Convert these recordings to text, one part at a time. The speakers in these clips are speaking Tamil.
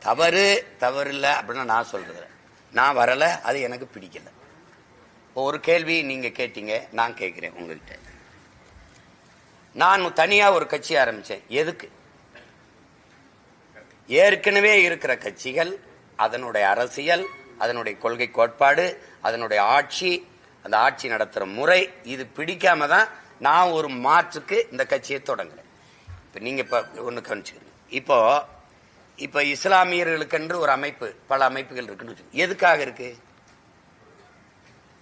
தவறு தவறு இல்லை அப்படின்னு நான் சொல்றது நான் வரல அது எனக்கு பிடிக்கல. ஒரு கேள்வி நீங்க கேட்டீங்க நான் கேட்கிறேன் உங்ககிட்ட. நான் தனியா ஒரு கட்சி ஆரம்பிச்சேன். எதுக்கு? ஏற்கனவே இருக்கிற கட்சிகள் அதனுடைய அரசியல் அதனுடைய கொள்கை கோட்பாடு அதனுடைய ஆட்சி அந்த ஆட்சி நடத்துற முறை இது பிடிக்காம தான் நான் ஒரு மாற்றுக்கு இந்த கட்சியை தொடங்குறேன். இப்ப நீங்க இப்ப ஒண்ணு கவனிச்சுக்கிறீங்க இப்போ இப்ப இஸ்லாமியர்களுக்கென்று ஒரு அமைப்பு பல அமைப்புகள் இருக்குன்னு வச்சுக்கோங்க. எதுக்காக இருக்கு?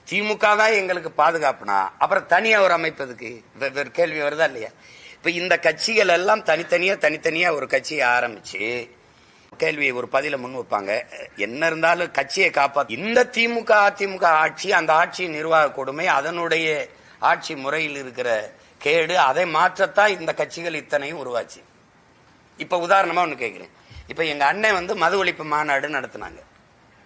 திமுக தான் எங்களுக்கு பாதுகாப்புனா அப்புறம் தனியா ஒரு அமைப்பு எதுக்கு? வெவ்வேறு கேள்வி வருதா இல்லையா? இப்ப இந்த கட்சிகள் எல்லாம் தனித்தனியா தனித்தனியா ஒரு கட்சியை ஆரம்பிச்சு கேள்வியை ஒரு பதில முன் வைப்பாங்க. என்ன இருந்தாலும் கட்சியை காப்பா இந்த திமுக அதிமுக ஆட்சி அந்த ஆட்சியின் நிர்வாக கொடுமை அதனுடைய ஆட்சி முறையில் இருக்கிற கேடு அதை மாற்றத்தான் இந்த கட்சிகள் இத்தனையும் உருவாச்சு. இப்ப உதாரணமா ஒன்று கேட்கிறேன் இப்ப எங்க அண்ணன் வந்து மது ஒழிப்பு மாநாடு நடத்தினாங்க.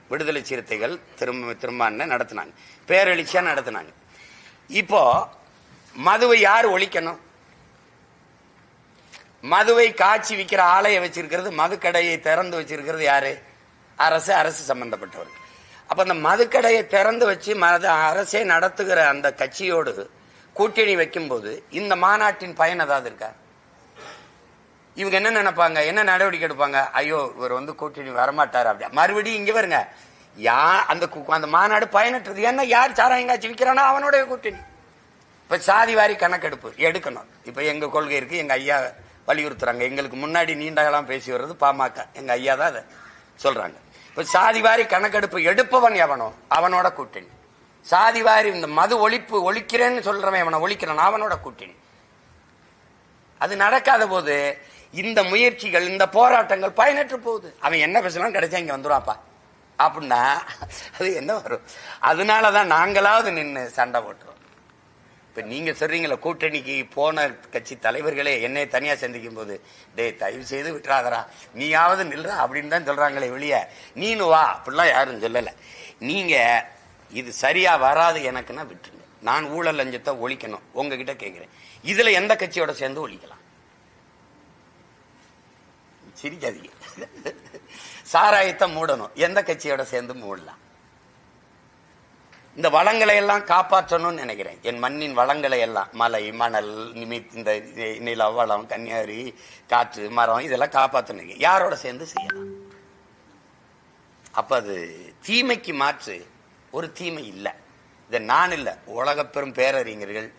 விடுதலை சிறுத்தைகள் திரும்ப திரும்ப அண்ணன் நடத்தினாங்க. பேரெழுச்சியா நடத்தினாங்க. இப்போ மதுவை யார் ஒழிக்கணும்? மதுவை காய்ச்சி விற்கிற ஆலையை வச்சிருக்கிறது மதுக்கடையை திறந்து வச்சிருக்கிறது யாரு? அரசு அரசு சம்பந்தப்பட்டவர்கள். அப்ப அந்த மதுக்கடையை திறந்து வச்சு மது அரசே நடத்துகிற அந்த கட்சியோடு கூட்டணி வைக்கும்போது இந்த மாநாட்டின் பயன் ஏதாவது இருக்கா? இவங்க என்ன நினைப்பாங்க? என்ன நடவடிக்கை எடுப்பாங்க? ஐயோ இவர் வந்து கூட்டணி வரமாட்டார் அப்படியா? மறுபடியும் இங்க வருங்க. யா அந்த கு- அந்த மாநாடு பயனற்றது. ஏன்னா யார் சாராயங்காய்ச்சி விற்கிறானோ அவனுடைய கூட்டணி. இப்ப சாதி வாரி கணக்கெடுப்பு எடுக்கணும். இப்ப எங்க கொள்கை இருக்கு எங்க ஐயா வலியுறுத்துறாங்க. எங்களுக்கு முன்னாடி நீண்ட காலம் பேசி வர்றது பாமக. எங்க ஐயா தான் அதை சொல்றாங்க. இப்ப சாதி வாரி கணக்கெடுப்பு எடுப்பவன் எவனோ அவனோட கூட்டணி. சாதி வாரி இந்த மது ஒழிப்பு ஒழிக்கிறேன்னு சொல்றவன் அவனை ஒழிக்கிறான் அவனோட கூட்டணி. அது நடக்காத போது இந்த முயற்சிகள் இந்த போராட்டங்கள் பயனற்று போகுது. அவன் என்ன பேசலாம் கிடைச்சா இங்க வந்துருவாப்பா அப்படின்னா அது என்ன வரும்? அதனாலதான் நாங்களாவது நின்று சண்டை போட்டுரும் இப்ப நீங்க சொல்றீங்களா கூட்டணிக்கு போன கட்சி தலைவர்களே என்னை தனியா சந்திக்கும் போது டேய் தயவு செய்து விட்டுறாதரா நீயாவது நில்ற அப்படின்னு தான் சொல்றாங்களே வெளிய நீனு வா அப்படிலாம் யாரும் சொல்லல. நீங்க இது சரியா வராது எனக்குன்னா விட்டுருங்க. நான் ஊழல் லஞ்சத்தை ஒழிக்கணும். உங்ககிட்ட கேட்கிறேன் இதுல எந்த கட்சியோட சேர்ந்து ஒழிக்கலாம்? சிரிக்காதீங்க. சாராயத்தை மூடணும். எந்த கட்சியோட சேர்ந்து மூடலாம்? இந்த வளங்களை எல்லாம் காப்பாற்றணும்னு நினைக்கிறேன். என் மண்ணின் வளங்களை எல்லாம் மலை மணல் நிமித் இந்த நில வளம் கன்னியாரி காற்று மரம் இதெல்லாம் காப்பாற்றணும். யாரோட சேர்ந்து செய்யலாம்? அப்ப அது தீமைக்கு மாற்று ஒரு தீமை இல்லை. இதை நான் இல்லை. உலக பெரும் பேரறிஞர்கள்